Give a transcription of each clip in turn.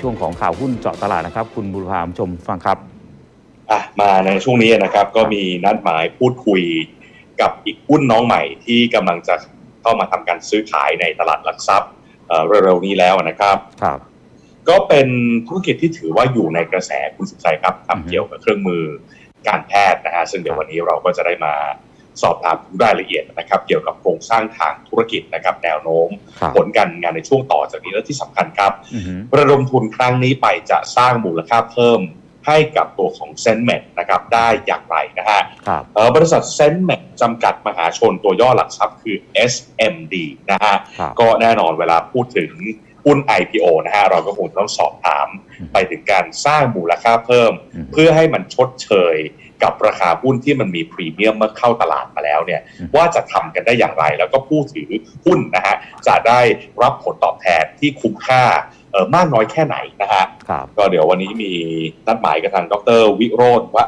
ช่วงของข่าวหุ้นเจาะตลาดนะครับ คุณบุรพามชมฟังครับอะมาในช่วงนี้นะครับ ก็มีนัดหมายพูดคุยกับอีกหุ้นน้องใหม่ที่กำลังจะเข้ามาทำการซื้อขายในตลาดหลักทรัพย์เอ่อเร็วๆนี้แล้วนะครับครับ ก็เป็นธุรกิจที่ถือว่าอยู่ในกระแสคุณสุขชัยครับอือฮึทำเกี่ยวกับเครื่องมือการแพทย์นะฮะซึ่งเดี๋ยววันนี้เราก็จะได้มา สอบถามถึงรายละเอียดนะครับ เกี่ยวกับโครงสร้างทางธุรกิจนะครับแนวโน้มครับผลการงานในช่วงต่อจากนี้และที่สำคัญครับอือฮึระดมทุนครั้งนี้ไปจะสร้างมูลค่าเพิ่มให้กับตัวของเซนเมดนะครับได้อย่างไรนะฮะครับเอ่อบริษัทเซนเมดจำกัดมหาชนตัวย่อหลักทรัพย์คือ SMD นะฮะครับก็แน่นอนเวลาพูดถึงหุ้น IPO นะฮะเราก็คงต้องสอบถามอืมไปถึงการสร้างมูลค่าเพิ่มอืมเพื่อให้มันชดเชย กับราคาหุ้นที่มันมีพรีเมียมเมื่อเข้าตลาดมาแล้วเนี่ยอืมว่าจะทำกันได้อย่างไร แล้วก็ผู้ถือหุ้นนะฮะจะได้รับผลตอบแทนที่คุ้มค่าเออมากน้อยแค่ไหนนะฮะครับก็เดี๋ยววันนี้มีนัดหมายกับทางดรวิโรธว่า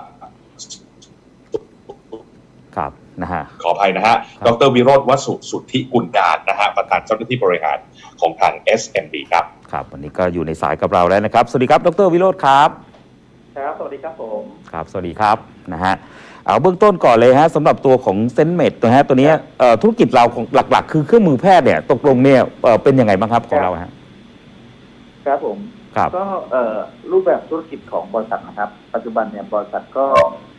ครับนะฮะขออภัยนะฮะครัดบรวิโรธวสุสุทธิกุลการนะฮะ ประธานเจ้าหน้าที่บริหารของทาง SMD ครับ ครับ วันนี้ก็อยู่ในสายกับเราแล้วนะครับ สวัสดีครับ ดรวิโรธครับ ครับสวัสดีครับผมครับ สวัสดีครับนะฮะเอาเบื้องต้นก่อนเลยฮะสำหรับตัวของเซนเมดนะฮะตัวเนี้ยเอ่อธุรกิจเราของหลัก ๆ คือเครื่องมือแพทย์เนี่ยตกลงเนี่ยเอ่อเป็นยังไงบ้างครับของเราฮะครับผมครับก็เอ่อรูปแบบธุรกิจของบริษัทนะครับ ปัจจุบันเนี่ยบริษัทก็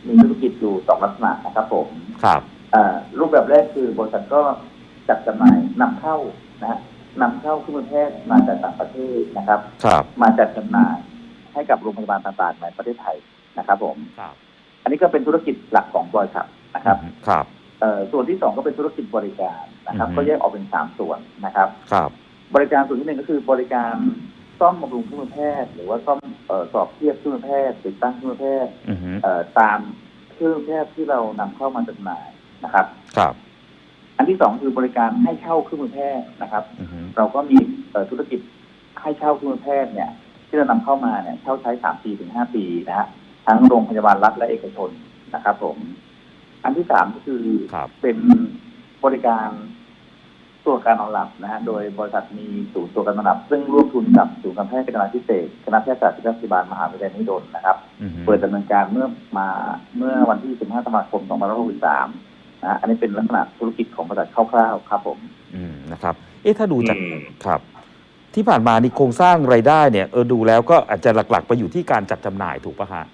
มีธุรกิจอยู่สองลักษณะนะครับผมครับเอ่อรูปแบบแรกคือบริษัทก็จัดจำหน่ายนำเข้านะฮะนำเข้าเครื่องมือแพทย์มาจากต่างประเทศนะครับครับมาจัดจำหน่าย ให้กับโรงพยาบาลต่างๆในประเทศไทยนะครับ ผมครับอันนี้ก็เป็นธุรกิจหลักของบริษัทนะครับครับเอ่อส่วนที่สองก็เป็นธุรกิจบริการนะครับอือฮึก็แยกออกเป็นสามส่วนนะครับครับ บริการส่วนที่หนึ่งก็คือบริการซ่อมบำรุงเครื่องมือแพทย์ หรือว่าซ่อมเอ่อสอบเทียบเครื่องมือแพทย์ติดตั้งเครื่องมือแพทย์อือฮึเอ่อตามเครื่องมือแพทย์ที่เรานำเข้ามาจำหน่ายนะครับ ครับ อันที่สองคือบริการให้เช่าเครื่องมือแพทย์นะครับอือฮึเราก็มีเอ่อธุรกิจให้เช่าเครื่องมือแพทย์เนี่ย ที่เรานำเข้ามาเนี่ยเช่าใช้สามปีถึงห้าปีนะฮะทั้งโรงพยาบาลรัฐและเอกชนนะครับ ผม อันที่สามก็คือครับเป็นบริการตรวจการนอนหลับนะฮะโดยบริษัทมีศูนย์ตรวจการนอนหลับ ซึ่งร่วมทุนกับศูนย์การแพทย์การพิเศษคณะแพทยศาสตร์ศิริราชบาลมหาวิทยาลัยมหิดลนะครับอือฮึเปิดดำเนินการเมื่อมาเมื่อวันที่ 15ธันวาคม 2563นะฮะอันนี้เป็นลักษณะธุรกิจของบริษัทคร่าวๆครับผม อืมนะครับ เอ๊ะถ้าดูจากอืมครับ ที่ผ่านมานี่โครงสร้างรายได้เนี่ยเออดูแล้วก็อาจจะหลักๆ ไปอยู่ที่การจัดจำหน่ายถูกปะฮะ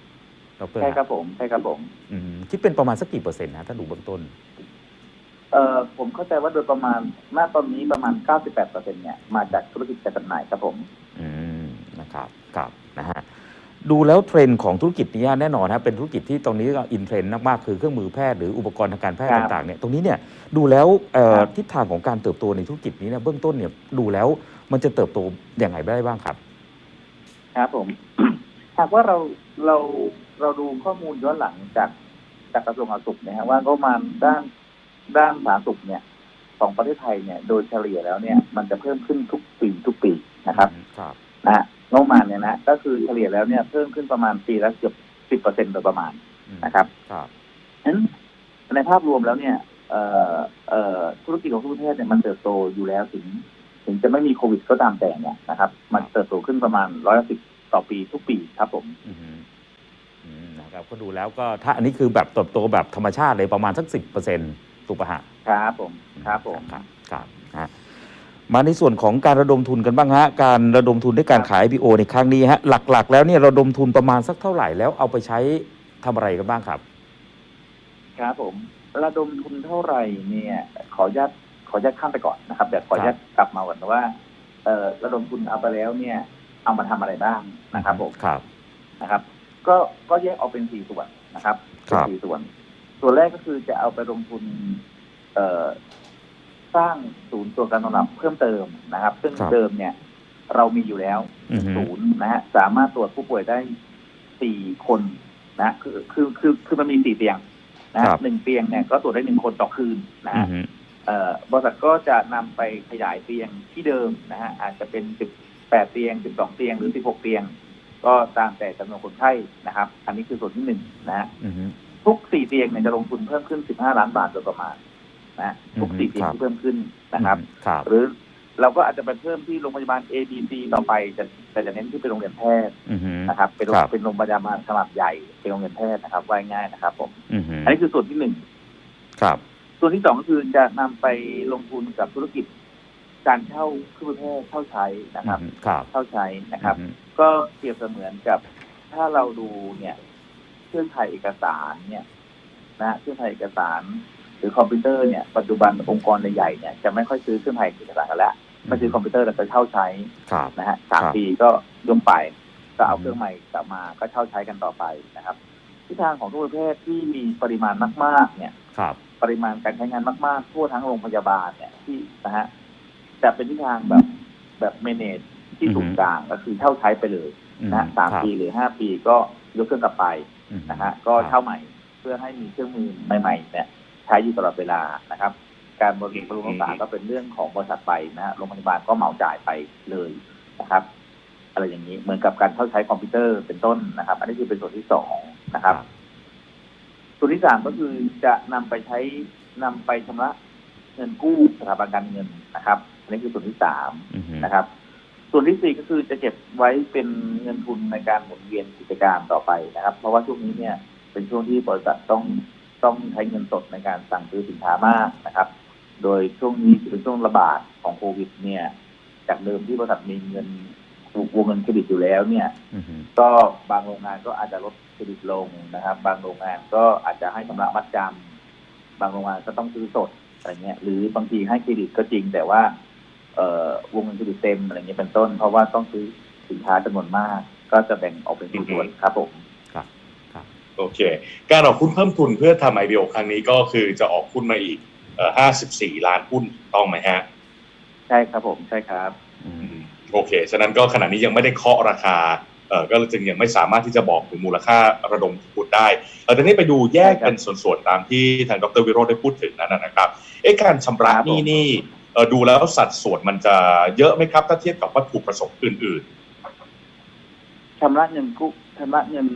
ดรใช่ครับผมใช่ครับผมอืมคิดเป็นประมาณสักกี่เปอร์เซ็นต์นะถ้าดูเบื้องต้น เอ่อผมเข้าใจว่าโดยประมาณณตอนนี้ประมาณ 98%เนี่ยมาจากธุรกิจจัดจำหน่ายครับผม อืมนะครับครับนะฮะ ดูแล้วเทรนด์ของธุรกิจนี้แน่นอนนะเป็นธุรกิจที่ตอนนี้ก็อินเทรนด์มากๆคือเครื่องมือแพทย์หรืออุปกรณ์ทางการแพทย์ครับต่างๆเนี่ยตรงนี้เนี่ยดูแล้วเอ่อครับทิศทางของการเติบโตในธุรกิจนี้เนี่ยเบื้องต้นเนี่ยดูแล้วมันจะเติบโตอย่างไรได้บ้างครับ ครับผมหากว่าเราเราเราดูข้อมูลย้อนหลังจากจากกระทรวงสาธารณสุขนะฮะว่างบประมาณด้านด้านสาธารณสุขเนี่ย ของประเทศไทยเนี่ย โดยเฉลี่ยแล้วเนี่ย มันจะเพิ่มขึ้นทุกปีทุกปีนะครับครับนะฮะ งบประมาณเนี่ยนะก็คือเฉลี่ยแล้วเนี่ยเพิ่มขึ้นประมาณปีละเกือบสิบเปอร์เซ็นต์โดยประมาณอืมนะครับครับฉะนั้นในภาพรวมแล้วเนี่ยเอ่อเอ่อธุรกิจของทุกประเทศเนี่ยมันเติบโตอยู่แล้วถึง ถึงจะไม่มีโควิดก็ตามแต่เนี่ยนะครับ มันเติบโตขึ้นประมาณร้อยสิบต่อปีทุกปีครับผมอืมอืมนะครับก็ดูแล้วก็ถ้าอันนี้คือแบบเติบโตแบบธรรมชาติเลยประมาณสักสิบเปอร์เซ็นต์ถูกปะฮะครับผม ครับผมครับครับฮะ มาในส่วนของการระดมทุนกันบ้างฮะ การระดมทุนด้วยการขาย IPO ในครั้งนี้ฮะ หลักๆ แล้วเนี่ยระดมทุนประมาณสักเท่าไหร่แล้วเอาไปใช้ทำอะไรกันบ้างครับ ครับผม ระดมทุนเท่าไหร่เนี่ย ขออนุญาตขออนุญาตข้ามไปก่อนนะครับเดี๋ยวขออนุญาตกลับมาก่อนว่าเอ่อระดมทุนเอาไปแล้วเนี่ย เอามาทำอะไรบ้างนะครับผมครับ นะครับ ก็ก็แยกออกเป็นสี่ส่วนนะครับครับ เป็นสี่ส่วน ส่วนแรกก็คือจะเอาไปลงทุน เอ่อ สร้างศูนย์ตรวจการนอนหลับเพิ่มเติมนะครับ ซึ่งครับเดิมเนี่ย เรามีอยู่แล้วอือฮึศูนย์นะฮะสามารถตรวจผู้ป่วยได้สี่คนนะคือคือคือคือมันมีสี่เตียงนะฮะครับหนึ่งเตียงเนี่ยก็ตรวจได้หนึ่งคนต่อคืนนะอืฮะอฮึเอ่อบริษัทก็จะนำไปขยายเตียงที่เดิมนะฮะอาจจะเป็นสิบแปดเตียงสิบสองเตียงหรือสิบหกเตียง ก็ตามแต่จำนวนคนไข้นะครับ อันนี้คือส่วนที่หนึ่งนะฮะอือฮึทุกสี่เตียงเนี่ยจะลงทุนเพิ่มขึ้นสิบห้าล้านบาทโดยประมาณ นะฮะทุกอืมสี่เตียงครับที่เพิ่มขึ้นนะครับครับ หรือเราก็อาจจะไปเพิ่มที่โรงพยาบาล A B C ต่อไปจะแต่จะเน้นที่เป็นโรงเรียนแพทย์อือฮึนะครับ เป็นโรงครับเป็นโรงพยาบาลขนาดใหญ่เป็นโรงเรียนแพทย์นะครับ ว่าง่ายนะครับ ผมอือฮึอันนี้คือส่วนที่หนึ่งครับ ส่วนที่สองก็คือจะนำไปลงทุนกับธุรกิจ การเช่าเครื่องมือแพทย์เช่าใช้นะครับอือฮึครับเช่าใช้นะครับอือฮึก็เปรียบเสมือนกับถ้าเราดูเนี่ย เครื่องถ่ายเอกสารเนี่ย นะเครื่องถ่ายเอกสาร หรือคอมพิวเตอร์เนี่ยปัจจุบันองค์กรใหญ่ๆเนี่ยจะไม่ค่อยซื้อเครื่องถ่ายเอกสารกันแล้วมาซื้อคอมพิวเตอร์แล้วจะเช่าใช้ครับนะฮะสามครับปีก็ย่มไปก็เอาอืมเครื่องใหม่กลับมาก็เช่าใช้กันต่อไปนะครับทิศทางของทุกประเภทที่มีปริมาณมากๆ เนี่ยครับ ปริมาณการใช้งานมากๆทั่วทั้งโรงพยาบาลเนี่ยที่นะฮะจะเป็นทิศทางแบบแบบเมเนจที่อือฮึถูกกลางก็คือเช่าใช้ไปเลยนะฮะสามครับปีหรือห้าปีก็ยกเครื่องกลับไปอือฮึนะฮะก็เช่าใหม่เพื่อให้มีเครื่องมือใหม่ ๆ เนี่ย ใช้อยู่ตลอดเวลานะครับ การบริการบำรุงรักษาก็เป็นเรื่องของบริษัทไปนะฮะโรงพยาบาลก็เหมาจ่ายไปเลยนะครับ อะไรอย่างนี้เหมือนกับการเข้าใช้คอมพิวเตอร์เป็นต้นนะครับ อันนี้คือเป็นส่วนที่สองนะครับ ส่วนที่สามก็คือจะนำไปใช้นำไปชำระเงินกู้สถาบันการเงินนะครับ อันนี้คือส่วนที่สามอือฮึนะครับส่วนที่สี่ก็คือจะเก็บไว้เป็นเงินทุนในการหมุนเวียนกิจการต่อไปนะครับ เพราะว่าช่วงนี้เนี่ยเป็นช่วงที่บริษัทต้อง ต้องใช้เงินสดในการสั่งซื้อสินค้ามากนะครับ โดยช่วงนี้เป็นช่วงระบาดของโควิด เนี่ย จากเดิมที่บริษัทมีเงินวงเงินเครดิตอยู่แล้วเนี่ยอือฮึก็บางโรงงานก็อาจจะลดเครดิตลงนะครับ บางโรงงานก็อาจจะให้ชำระมัดจำบางโรงงานก็ต้องซื้อสดอะไรเงี้ย หรือบางทีให้เครดิตก็จริง แต่ว่าเอ่อวงเงินเครดิตเต็มอะไรเงี้ยเป็นต้น เพราะว่าต้องซื้อสินค้าจำนวนมาก ก็จะแบ่งออกเป็นส่วนๆครับผมครับครับ โอเค การออกหุ้นเพิ่มทุนเพื่อทำ IPO ครั้งนี้ก็คือจะออกหุ้นมาอีกเอ่อ54ล้านหุ้นถูกต้องไหมฮะ ใช่ครับผมใช่ครับอือืมมโอเค ฉะนั้นก็ขณะนี้ยังไม่ได้เคาะราคาเอ่อก็จึงยังไม่สามารถที่จะบอกถึงมูลค่าระดมทุนได้เออแต่นี่ไปดูแยกเป็นส่วนๆตามที่ทางดรวิโรจน์ได้พูดถึงนั้นนะนะครับเอ๊ะการชำระหนี้นี่เออดูแล้วสัดส่วนมันจะเยอะไหมครับ ถ้าเทียบกับวัตถุประสงค์อื่นชำระเงินกู้ชำระเงิน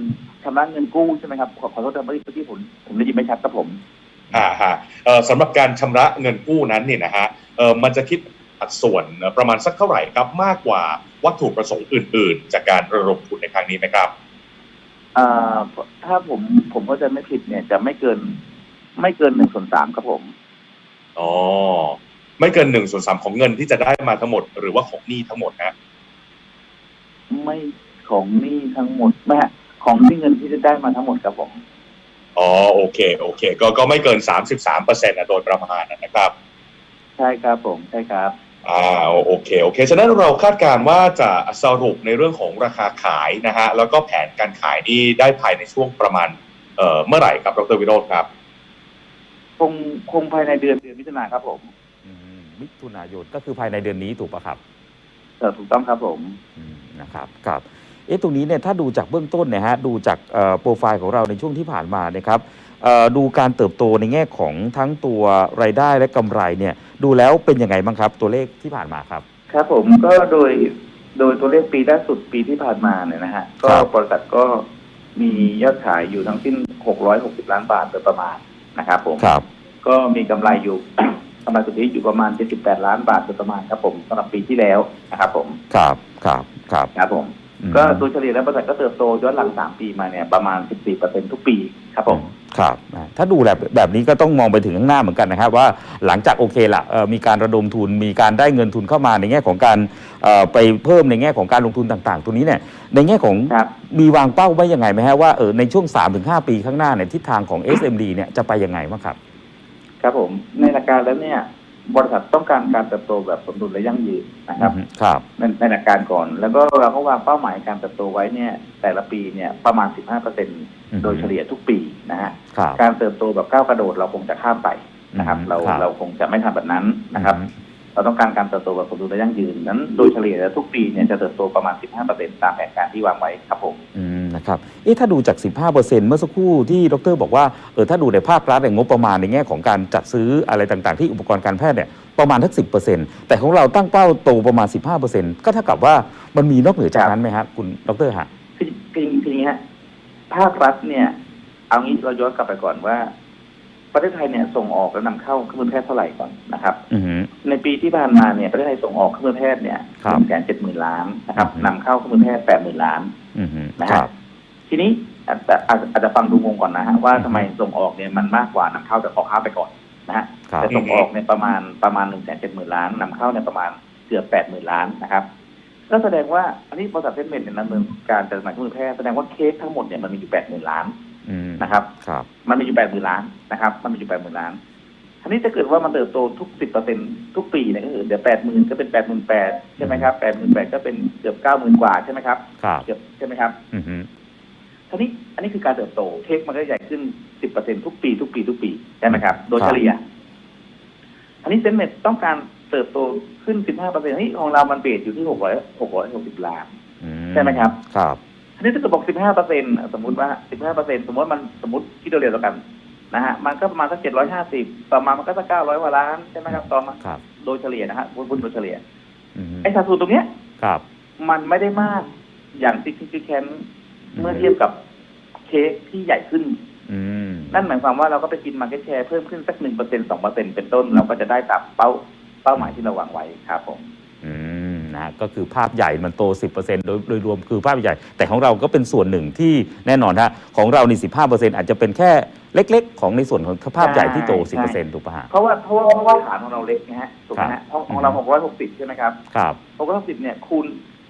ชำระเงินกู้ใช่ไหมครับขอขอโทษนะเมื่อกี้เมื่อกี้ผมผมได้ยินไม่ชัดครับผมๆอ่าฮะเอ่อสำหรับการชำระเงินกู้นั้นเนี่ยนะฮะเออมันจะคิดสัดส่วนประมาณสักเท่าไหร่ครับ มากกว่าวัตถุประสงค์อื่น ๆ จากการระดมทุนในครั้งนี้ไหมครับอ่าถ้าผมผมเข้าใจไม่ผิดเนี่ยจะไม่เกิน ไม่เกินหนึ่งส่วนสามครับผมอ๋อไม่เกินหนึ่งส่วนสามของเงินที่จะได้มาทั้งหมด หรือว่าของหนี้ทั้งหมดนะไม่ของหนี้ทั้งหมดไม่ฮะ ของที่เงินที่จะได้มาทั้งหมดครับผมอ๋อโอเค โอเค ก็ก็ไม่เกิน33เปอร์เซ็นต์โดยประมาณนะครับ ใช่ครับผมใช่ครับอ่าโอเคโอเค ฉะนั้นเราคาดการณ์ว่าจะสรุปในเรื่องของราคาขายนะฮะแล้วก็แผนการขายนี่ได้ภายในช่วงประมาณเอ่อเมื่อไหร่ครับดรวิโรจน์ครับคงคงภายในเดือนเดือนมิถุนาครับผมอืมมิถุนายนก็คือภายในเดือนนี้ถูกปะครับเออถูกต้องครับผมอืมนะครับครับ เอ๊ะตรงนี้เนี่ยถ้าดูจากเบื้องต้นเนี่ยฮะดูจากเอ่อโปรไฟล์ของเราในช่วงที่ผ่านมานะครับเอ่อดูการเติบโตในแง่ของทั้งตัวรายได้และกำไรเนี่ยดูแล้วเป็นยังไงบ้างครับ ตัวเลขที่ผ่านมาครับ ครับผมก็โดยโดยตัวเลขปีล่าสุดปีที่ผ่านมาเนี่ยนะฮะก็ครับบริษัทก็มียอดขายอยู่ทั้งสิ้น 660 ล้านบาทโดยประมาณนะครับผมครับ ก็มีกำไรอยู่กำไรสุทธิอยู่ประมาณ 78 ล้านบาทโดยประมาณครับผมสำหรับปีที่แล้วนะครับผมครับครับครับครับผมอืม ก็โดยเฉลี่ยแล้วบริษัทก็เติบโตย้อนหลัง3ปีมาเนี่ยประมาณ14%ทุกปีครับผมครับอ่าถ้าดูแบบแบบนี้ก็ต้องมองไปถึงข้างหน้าเหมือนกันนะครับ ว่าหลังจากโอเคละเอ่อมีการระดมทุนมีการได้เงินทุนเข้ามาในแง่ของการเอ่อไปเพิ่มในแง่ของการลงทุนต่าง ๆ ตัวนี้เนี่ยในแง่ของครับมีวางเป้าไว้ยังไงไหมฮะว่าเออในช่วง 3-5 ปีข้างหน้าเนี่ยทิศทางของ SMD เนี่ยจะไปยังไงบ้างครับ ครับผมในหลักการแล้วเนี่ย บริษัทต้องการการเติบโตแบบสมดุลและยั่งยืนนะครับอืมครับในในหลักการก่อน แล้วก็เราก็วางเป้าหมายการเติบโตไว้เนี่ย แต่ละปีเนี่ยประมาณ 15%โดยเฉลี่ยทุกปีนะฮะครับการเติบโตแบบก้าวกระโดดเราคงจะข้ามไปนะครับอืมเราครับเราคงจะไม่ทำแบบนั้นนะครับอืมเราต้องการการเติบโตแบบสมดุลและยั่งยืนนั้น โดยเฉลี่ยแล้วทุกปีเนี่ยจะเติบโตประมาณ 15%ตามแผนการที่วางไว้ครับผมอืม นะครับเอ๊ะถ้าดูจาก 15%เมื่อสักครู่ที่ดรบอกว่าเออถ้าดูในภาครัฐเนี่ยงบประมาณในแง่ของการจัดซื้ออะไรต่างๆ ที่อุปกรณ์การแพทย์เนี่ยประมาณทัก10%แต่ของเราตั้งเป้าโตประมาณ 15%ก็เท่ากับว่ามันมีนอกเหนือจากนั้นไหมฮะคุณดรฮะคือคือคืออย่างนี้ฮะภาครัฐเนี่ยเอางี้เราย้อนกลับไปก่อนว่า ประเทศไทยเนี่ยส่งออกและนำเข้าเครื่องมือแพทย์เท่าไหร่ก่อนนะครับอือฮึในปีที่ผ่านมาเนี่ยประเทศไทยส่งออกเครื่องมือแพทย์เนี่ยครัหบนึ่งแสนเจ็ดหมื่นล้านนะครับอืมนำเข้าเครื่องมือแพทย์แปดหมื่นล้านอือฮึนะคฮะรับ ทีนี้อาจจะอาจจะอาจจะฟังดูงงก่อนนะฮะว่าอืมทำไมส่งออกเนี่ยมันมากกว่านำเข้าแต่ออกข้าวไปก่อนนะฮะครับแต่ส่งออกเนี่ยประมาณประมาณหนึ่งแสนเจ็ดหมื่นล้านนำเข้าเนี่ยประมาณเกือบแปดหมื่นล้านนะครับก็แสดงว่าอันนี้บริษัทเซนเมนต์เนี่ยดำเนินการจัดจำหน่ายเครื่องมือแพทย์แสดงว่าเคสทั้งหมดเนี่ยมันมีอยู่แปดหมื่นล้านอืมนะครับครับมันมีอยู่แปดหมื่นล้านนะครับ มันมีอยู่แปดหมื่นล้านทีนี้ถ้าเกิดว่ามันเติบโตทุกสิบเปอร์เซ็นทุกปีเนี่ยก็คือเดี๋ยวแปดหมื่นก็เป็นแปดหมื่นแปดใช่ไหมครับแปดหมื่นแปดก็เป็นเกือบเก้าหมื่นกว่าใช่ไหมครับครับเกือบใช่ไหมครับอือฮึ ทีนี้อันนี้คือการเติบโตเค้กมันก็ใหญ่ขึ้นสิบเปอร์เซ็นทุกปี ทุกปี ทุกปี ใช่ไหมครับ โดยเฉลี่ย อันนี้เซนเมตต้องการเติบโตขึ้นสิบห้าเปอร์เซ็นต์ที่ของเรามันเบสอยู่ที่หกร้อยหกร้อยหกสิบล้านอืใช่ไหมครับ ครับอันนี้ถ้าเกิดบอกสิบห้าเปอร์เซ็นสมมติว่าสิบห้าเปอร์เซ็นสมมติว่ามันสมมติที่เราเรียนแล้วกันนะฮะ มันก็ประมาณสักเจ็ดร้อยห้าสิบต่อมามันก็สักเก้าร้อยกว่าล้าน ใช่ไหมครับตอนมาครับโดยเฉลี่ยนะฮะหุ้นโดยเฉลี่ยอือฮึไอ้สัดส่วนตรงเนี้ย ครับ มันไม่ได้มากอย่างซิกซิกแคนเมื่อเทียบกับ เค้กที่ใหญ่ขึ้นอืมนั่นหมายความว่าเราก็ไปกินมาร์เก็ตแชร์เพิ่มขึ้นสักหนึ่งเปอร์เซ็นสองเปอร์เซ็นเป็นต้น เราก็จะได้ตามเป้าเป้าหมายที่เราวางไว้ครับผมอืมนะฮะก็คือภาพใหญ่มันโต 10%โดยโดยรวมคือภาพใหญ่ แต่ของเราก็เป็นส่วนหนึ่งที่แน่นอนฮะของเรานี่15%อาจจะเป็นแค่เล็ก ๆ ของในส่วนของภาพใหญ่ที่โตใช่10%ถูกป่ะฮะเพราะว่าเพราะว่าเพราะว่าฐานของเราเล็กนะฮะถูกไหมครัฮะบของของเราหกร้อยหกสิบใช่ไหมครับครับหกร้อยหกสิบเนี่ยคูณ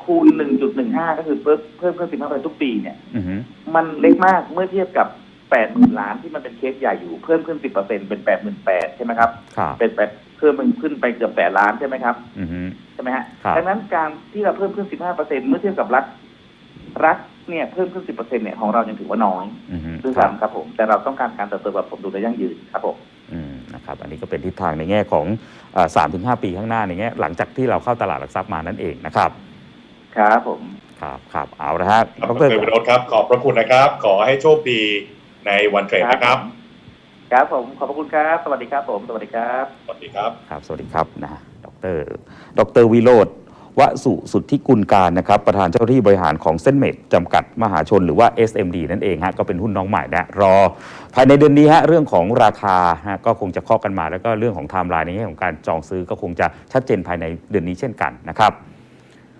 คูณหนึ่งจุดหนึ่งห้าก็คือเพิ่มเพิ่มขึ้นสิบห้าเปอร์เซ็นทุกปีเนี่ย อือฮึมันเล็กมากเมื่อเทียบกับแปดหมื่นล้านที่มันเป็นเค้กใหญ่อยู่เพิ่มขึ้นสิบเปอร์เซ็นเป็นแปดหมื่นแปดใช่ไหมครับ ครับเป็นแปดเพิ่มมันขึ้นไปเกือบแปดล้านใช่ไหมครับ อือฮึ ใช่ไหมฮะครับ ดังนั้นการที่เราเพิ่มขึ้น 15เปอร์เซ็นเมื่อเทียบกับรัฐ รัฐเนี่ยเพิ่มขึ้น 10เปอร์เซ็นเนี่ยของเรายังถือว่าน้อยอือฮึด้วยครับซ้ำครับผม แต่เราต้องการการเติบโตแบบผมดูและยั่งยืนครับผม อืมนะครับอันนี้ก็เป็นทิศทางในแง่ของสามถึงห้าปีข้างหน้าในแง่หลังจากที่เราเข้าตลาดหลักทรัพย์มานั่นเองนะครับ ครับผมครับครับเอาละฮะครับดดรรวิโรจน์ครับ ขอบพระคุณนะครับ ขอให้โชคดีในวันเทรดนะครับ ครับผมขอบพระคุณครับ สวัสดีครับ ผมสวัสดีครับ สวัสดีครับครับ สวัสดีครับนะฮะดร ดรวิโรธวสุสุทธิกุลการนะครับ ประธานเจ้าหน้าที่บริหารของเส้นเมดจำกัดมหาชนหรือว่า SMD นั่นเองฮะก็เป็นหุ้นน้องใหม่นะรอ ภายในเดือนนี้ฮะเรื่องของราคาฮะก็คงจะเคาะกันมา แล้วก็เรื่องของไทม์ไลน์ในแง่ของการจองซื้อก็คงจะชัดเจนภายในเดือนนี้เช่นกันนะครับ